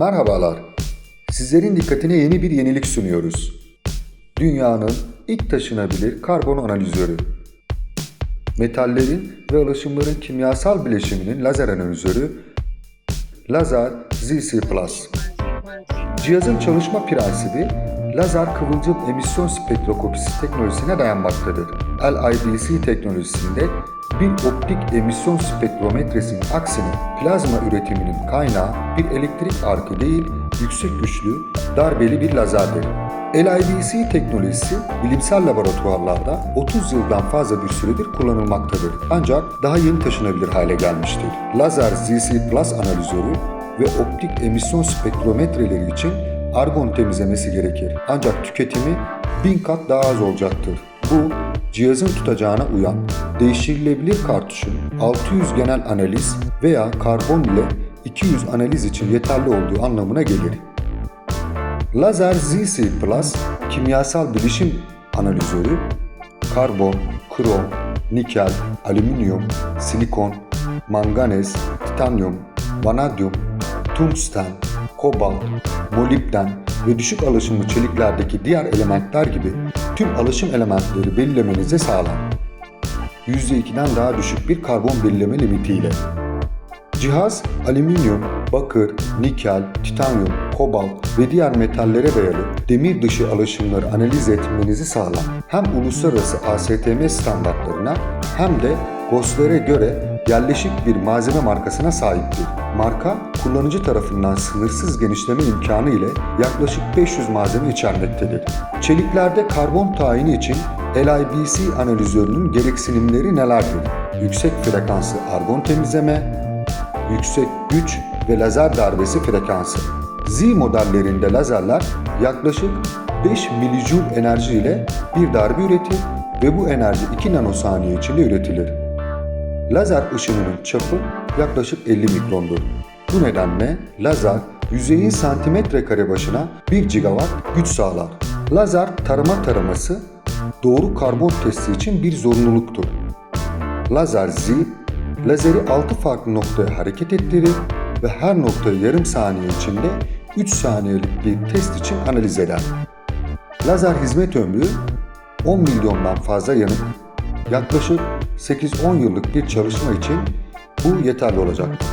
Merhabalar. Sizlerin dikkatine yeni bir yenilik sunuyoruz. Dünyanın ilk taşınabilir karbon analizörü. Metallerin ve alaşımların kimyasal bileşiminin lazer analizörü Lazar ZC Plus. Cihazın çalışma prensibi lazer kıvılcım emisyon spektroskopisi teknolojisine dayanmaktadır. LIBC teknolojisinde bir optik emisyon spektrometresinin aksine plazma üretiminin kaynağı bir elektrik arkı değil, yüksek güçlü, darbeli bir lazerdir. LIBC teknolojisi bilimsel laboratuvarlarda 30 yıldan fazla bir süredir kullanılmaktadır. Ancak daha yeni taşınabilir hale gelmiştir. Lazer ZC Plus analizörü ve optik emisyon spektrometreleri için argon temizlemesi gerekir. Ancak tüketimi 1000 kat daha az olacaktır. Bu cihazın tutacağına uyan değiştirilebilir kartuşun 600 genel analiz veya karbon ile 200 analiz için yeterli olduğu anlamına gelir. Lazer ZC Plus kimyasal bilişim analizörü karbon, krom, nikel, alüminyum, silikon, manganez, titanyum, vanadyum, tungsten, kobalt, molibden ve düşük alaşımlı çeliklerdeki diğer elementler gibi tüm alaşım elementleri belirlemenizi sağlar. %2'den daha düşük bir karbon belirleme limitiyle. Cihaz alüminyum, bakır, nikel, titanyum, kobalt ve diğer metallere dayalı demir dışı alaşımları analiz etmenizi sağlar. Hem uluslararası ASTM standartlarına hem de GOS'lara göre yerleşik bir malzeme markasına sahiptir. Marka, kullanıcı tarafından sınırsız genişleme imkanı ile yaklaşık 500 malzeme içermektedir. Çeliklerde karbon tayini için LIBC analizörünün gereksinimleri nelerdir? Yüksek frekanslı argon temizleme, yüksek güç ve lazer darbesi frekansı. Z modellerinde lazerler yaklaşık 5 milijoule enerji ile bir darbe üretir ve bu enerji 2 nanosaniye içinde üretilir. Lazer ışınının çapı yaklaşık 50 mikrondur. Bu nedenle lazer yüzeyin santimetre kare başına 1 gigawatt güç sağlar. Lazer tarama taraması doğru karbon testi için bir zorunluluktur. Lazer Z, lazeri 6 farklı noktaya hareket ettirir ve her noktayı yarım saniye içinde 3 saniyelik bir test için analiz eder. Lazer hizmet ömrü 10 milyondan fazla yanıt, yaklaşık 8-10 yıllık bir çalışma için bu yeterli olacaktır.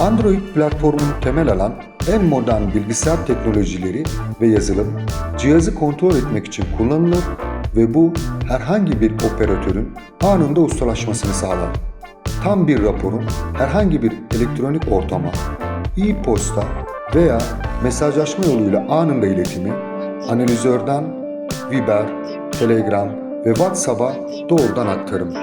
Android platformunu temel alan en modern bilgisayar teknolojileri ve yazılım cihazı kontrol etmek için kullanılır ve bu herhangi bir operatörün anında ustalaşmasını sağlar. Tam bir raporun herhangi bir elektronik ortama, e-posta veya mesajlaşma yoluyla anında iletimi, analizörden Viber, Telegram ve WhatsApp'a doğrudan aktarım.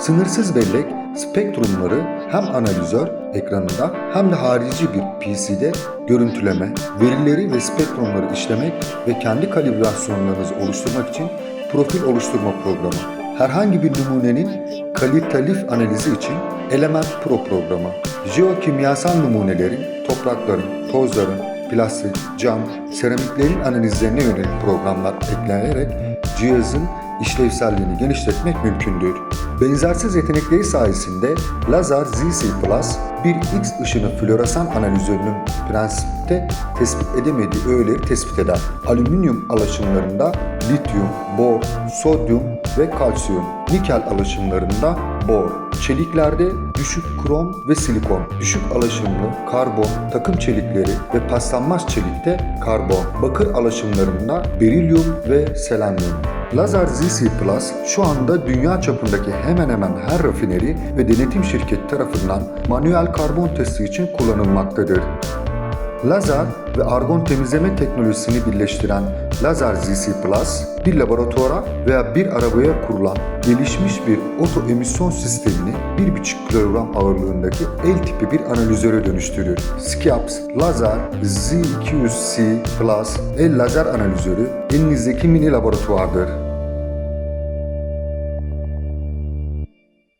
Sınırsız bellek spektrumları hem analizör ekranında hem de harici bir PC'de görüntüleme, verileri ve spektrumları işlemek ve kendi kalibrasyonlarınızı oluşturmak için profil oluşturma programı. Herhangi bir numunenin kalitatif analizi için Element Pro programı. Jeokimyasal numunelerin, toprakların, tozların, plastik, cam, seramiklerin analizlerine yönelik programlar ekleyerek cihazın işlevselliğini genişletmek mümkündür. Benzersiz yetenekleri sayesinde Lazer ZC Plus bir X ışını floresan analizörünün prensipte tespit edemediği öğeleri tespit eder. Alüminyum alaşımlarında lityum, bor, sodyum ve kalsiyum, nikel alaşımlarında bor, çeliklerde düşük krom ve silikon, düşük alaşımlı karbon, takım çelikleri ve paslanmaz çelikte karbon, bakır alaşımlarında berilyum ve selenyum. Lazer ZC Plus şu anda dünya çapındaki hemen hemen her rafineri ve denetim şirketi tarafından manuel karbon testi için kullanılmaktadır. Lazer ve argon temizleme teknolojisini birleştiren Lazer ZC Plus, bir laboratuvara veya bir arabaya kurulan gelişmiş bir oto emisyon sistemini 1,5 kilogram ağırlığındaki el tipi bir analizöre dönüştürür. Skiaps Lazer Z200C Plus el lazer analizörü elinizdeki mini laboratuvardır.